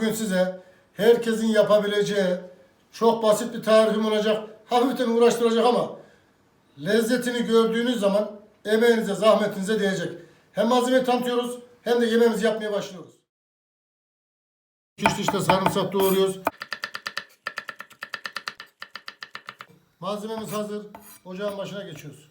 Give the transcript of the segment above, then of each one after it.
Bugün size herkesin yapabileceği çok basit bir tarifim olacak. Hafiften uğraştıracak ama lezzetini gördüğünüz zaman emeğinize, zahmetinize değecek. Hem malzemeyi tanıtıyoruz hem de yemeğimizi yapmaya başlıyoruz. İşte işte sarımsak doğruyoruz. Malzememiz hazır. Ocağın başına geçiyoruz.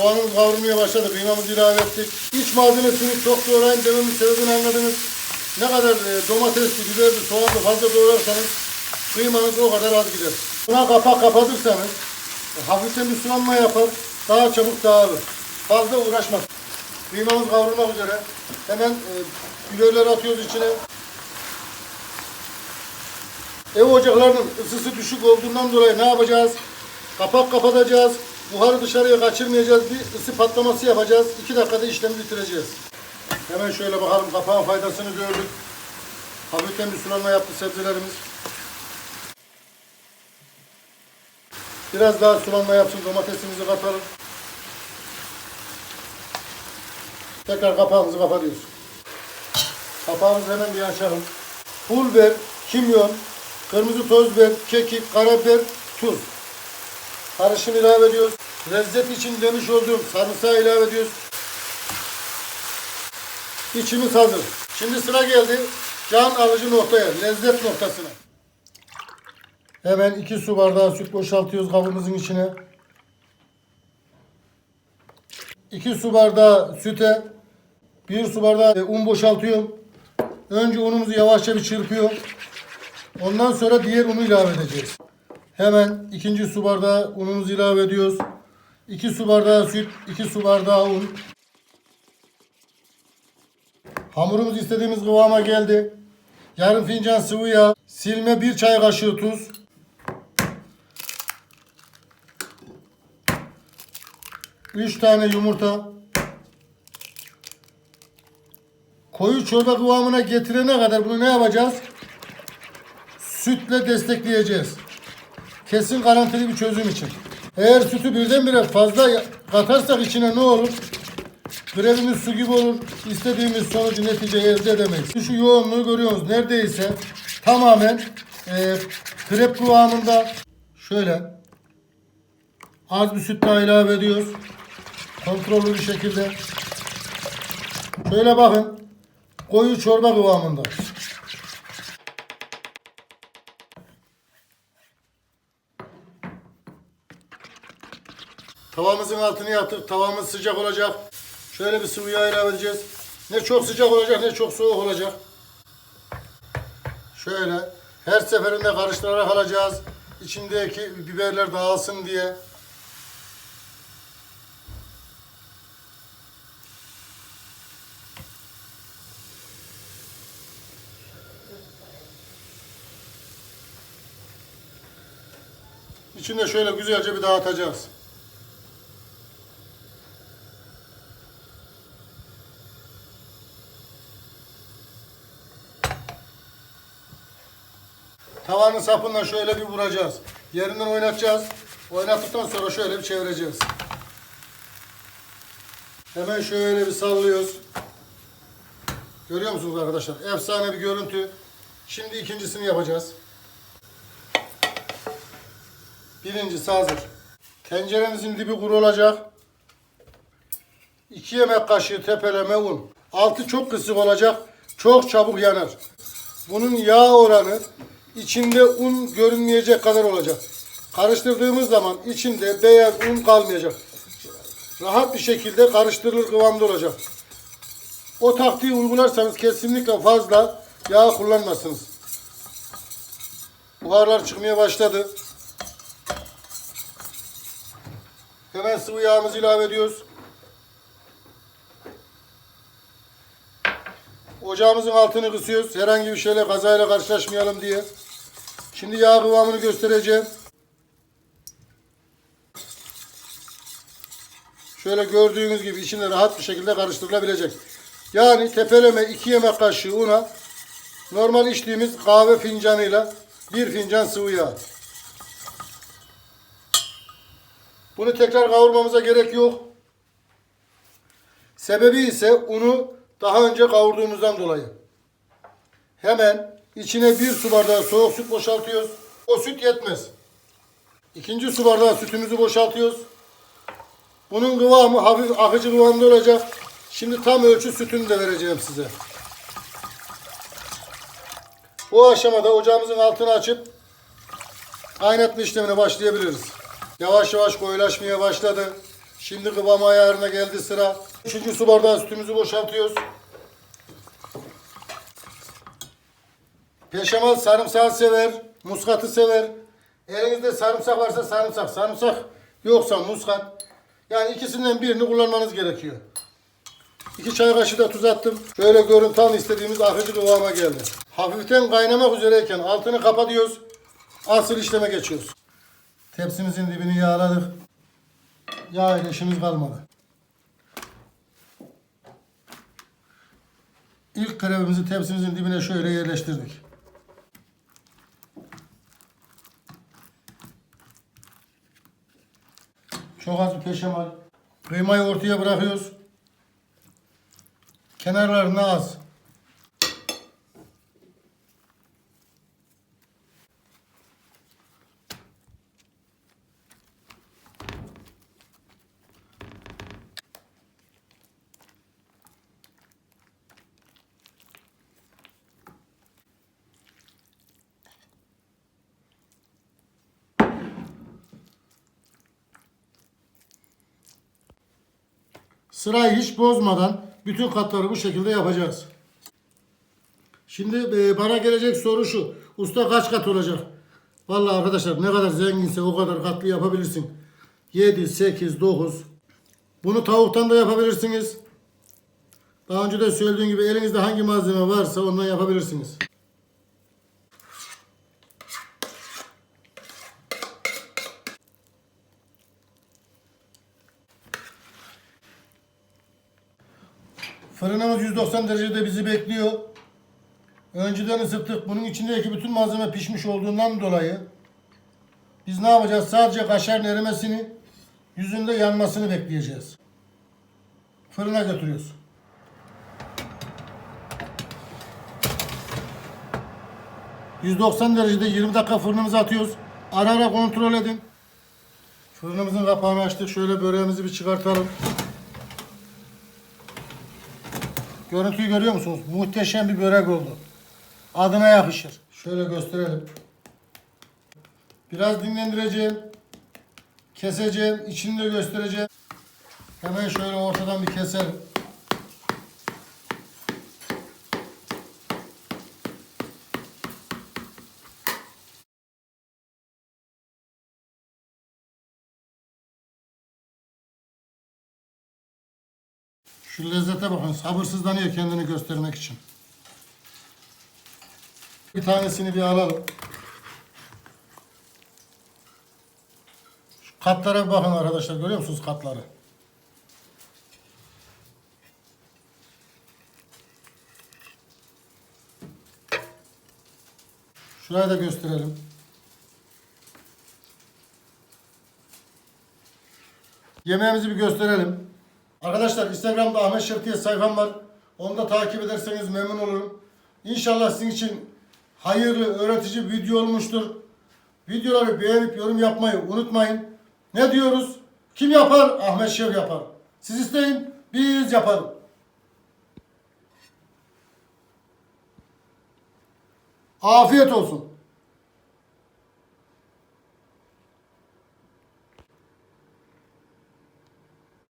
Soğanımız kavrulmaya başladı. Kıymamızı ilave ettik. İç malzemesini çok doğrayın dememin sebebini anladınız. Ne kadar e, domatesli, biberli, soğanlı fazla doğrarsanız kıymanız o kadar az gider. Buna kapak kapatırsanız e, hafiften bir sulanma yapar. Daha çabuk dağılır. Fazla uğraşmaz. Kıymamız kavrulmak üzere. Hemen e, biberleri atıyoruz içine. Ev ocaklarının ısısı düşük olduğundan dolayı ne yapacağız? Kapak kapatacağız. Buharı dışarıya kaçırmayacağız. Bir ısı patlaması yapacağız. 2 dakikada işlemi bitireceğiz. Hemen şöyle bakalım kapağın faydasını gördük. Hafiften bir sulanma yaptı sebzelerimiz. Biraz daha sulanma yapsın. Domatesimizi katalım. Tekrar kapağımızı kapatıyoruz. Kapağımızı hemen bir açalım. Pul biber, kimyon, kırmızı toz biber, kekik, karabiber, tuz. Karışım ilave ediyoruz. Lezzet için demiş olduğum sarımsağı ilave ediyoruz. İçimiz hazır. Şimdi sıra geldi can alıcı noktaya, lezzet noktasına. Hemen 2 su bardağı süt boşaltıyoruz kabımızın içine. 2 su bardağı süte 1 su bardağı un boşaltıyorum. Önce unumuzu yavaşça bir çırpıyorum. Ondan sonra diğer unu ilave edeceğiz. Hemen ikinci su bardağı unumuzu ilave ediyoruz. 2 su bardağı süt, 2 su bardağı un. Hamurumuz istediğimiz kıvama geldi. Yarım fincan sıvı yağ, silme bir çay kaşığı tuz. Üç tane yumurta. Koyu çorba kıvamına getirene kadar bunu ne yapacağız? Sütle destekleyeceğiz. Kesin garantili bir çözüm için. Eğer sütü birdenbire fazla katarsak içine ne olur? Grevimiz su gibi olur. İstediğimiz sonucu neticeyi elde edemeyiz. Şu yoğunluğu görüyorsunuz. Neredeyse tamamen e, krep kıvamında. Şöyle az bir süt daha ilave ediyoruz. Kontrollü bir şekilde. Şöyle bakın. Koyu çorba kıvamında. Tavamızın altını yaptık. Tavamız sıcak olacak. Şöyle bir sıvı yağ ilave edeceğiz. Ne çok sıcak olacak ne çok soğuk olacak. Şöyle her seferinde karıştırarak alacağız. İçindeki biberler dağılsın diye. İçinde şöyle güzelce bir dağıtacağız. Tavanın sapından şöyle bir vuracağız. Yerinden oynatacağız. Oynattıktan sonra şöyle bir çevireceğiz. Hemen şöyle bir sallıyoruz. Görüyor musunuz arkadaşlar? Efsane bir görüntü. Şimdi ikincisini yapacağız. Birincisi hazır. Tenceremizin dibi kuru olacak. 2 yemek kaşığı tepeleme un. Altı çok kısık olacak. Çok çabuk yanar. Bunun yağ oranı içinde un görünmeyecek kadar olacak. Karıştırdığımız zaman içinde beyaz un kalmayacak. Rahat bir şekilde karıştırılır kıvamda olacak. O taktiği uygularsanız kesinlikle fazla yağ kullanmazsınız. Buharlar çıkmaya başladı. Hemen sıvı yağımızı ilave ediyoruz. Ocağımızın altını kısıyoruz. Herhangi bir şeyle kazayla karşılaşmayalım diye. Şimdi yağ kıvamını göstereceğim. Şöyle gördüğünüz gibi içinde rahat bir şekilde karıştırılabilecek. Yani tepeleme 2 yemek kaşığı una normal içtiğimiz kahve fincanıyla bir fincan sıvı yağ. Bunu tekrar kavurmamıza gerek yok. Sebebi ise unu daha önce kavurduğumuzdan dolayı. Hemen içine bir su bardağı soğuk süt boşaltıyoruz. O süt yetmez. İkinci su bardağı sütümüzü boşaltıyoruz. Bunun kıvamı hafif akıcı kıvamda olacak. Şimdi tam ölçü sütünü de vereceğim size. Bu aşamada ocağımızın altını açıp kaynatma işlemine başlayabiliriz. Yavaş yavaş koyulaşmaya başladı. Şimdi kıvam ayarına geldi sıra. Üçüncü su bardağı sütümüzü boşaltıyoruz. Peşamal sarımsağı sever, muskatı sever. Elinizde sarımsak varsa sarımsak, sarımsak yoksa muskat. Yani ikisinden birini kullanmanız gerekiyor. İki çay kaşığı da tuz attım. Şöyle görün tam istediğimiz akıcı kıvama geldi. Hafiften kaynamak üzereyken altını kapatıyoruz. Asıl işleme geçiyoruz. Tepsimizin dibini yağladık. Yağ ile işimiz kalmadı. İlk krevimizi tepsimizin dibine şöyle yerleştirdik. Çok az bir peşemal. Kıymayı ortaya bırakıyoruz. Kenarlarına az. Sırayı hiç bozmadan bütün katları bu şekilde yapacağız. Şimdi e, bana gelecek soru şu. Usta kaç kat olacak? Vallahi arkadaşlar ne kadar zenginse o kadar katlı yapabilirsin. 7, 8, 9. Bunu tavuktan da yapabilirsiniz. Daha önce de söylediğim gibi elinizde hangi malzeme varsa ondan yapabilirsiniz. Fırınımız 190 derecede bizi bekliyor. Önceden ısıttık. Bunun içindeki bütün malzeme pişmiş olduğundan dolayı biz ne yapacağız? Sadece kaşarın erimesini, yüzünde yanmasını bekleyeceğiz. Fırına götürüyoruz. ...190 derecede 20 dakika fırınımıza atıyoruz. Ara ara kontrol edin. Fırınımızın kapağını açtık. Şöyle böreğimizi bir çıkartalım. Görüntüyü görüyor musunuz? Muhteşem bir börek oldu. Adına yakışır. Şöyle gösterelim. Biraz dinlendireceğim. Keseceğim. içini de göstereceğim. Hemen şöyle ortadan bir keselim. Şu lezzete bakın. Sabırsızlanıyor kendini göstermek için. Bir tanesini bir alalım. Şu katlara bakın arkadaşlar. Görüyor musunuz katları? Şurayı da gösterelim. Yemeğimizi bir gösterelim. Arkadaşlar Instagram'da Ahmet Şef diye sayfam var. Onu da takip ederseniz memnun olurum. İnşallah sizin için hayırlı, öğretici video olmuştur. Videoları beğenip yorum yapmayı unutmayın. Ne diyoruz? Kim yapar? Ahmet Şef yapar. Siz isteyin, biz yapalım. Afiyet olsun.